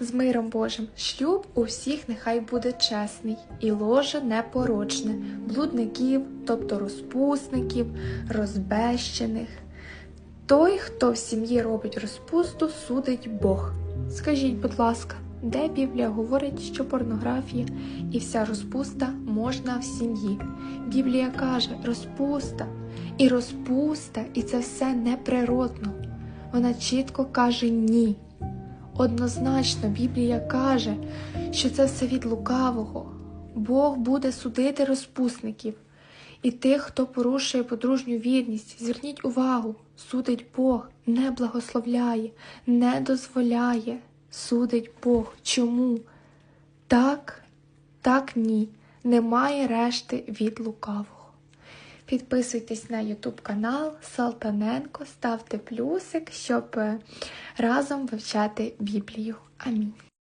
З миром Божим, шлюб у всіх нехай буде чесний, і ложе непорочне, блудників, тобто розпусників, розбещених. Той, хто в сім'ї робить розпусту, судить Бог. Скажіть, будь ласка, де Біблія говорить, що порнографія і вся розпуста можна в сім'ї? Біблія каже розпуста і розпуста, і це все неприродно. Вона чітко каже ні. Однозначно, Біблія каже, що це все від лукавого. Бог буде судити розпусників і тих, хто порушує подружню вірність. Зверніть увагу, судить Бог, не благословляє, не дозволяє. Судить Бог. Чому? Так, так ні. Немає решти від лукавого. Підписуйтесь на YouTube канал Салтаненко, ставте плюсик, щоб е, разом вивчати Біблію. Амінь.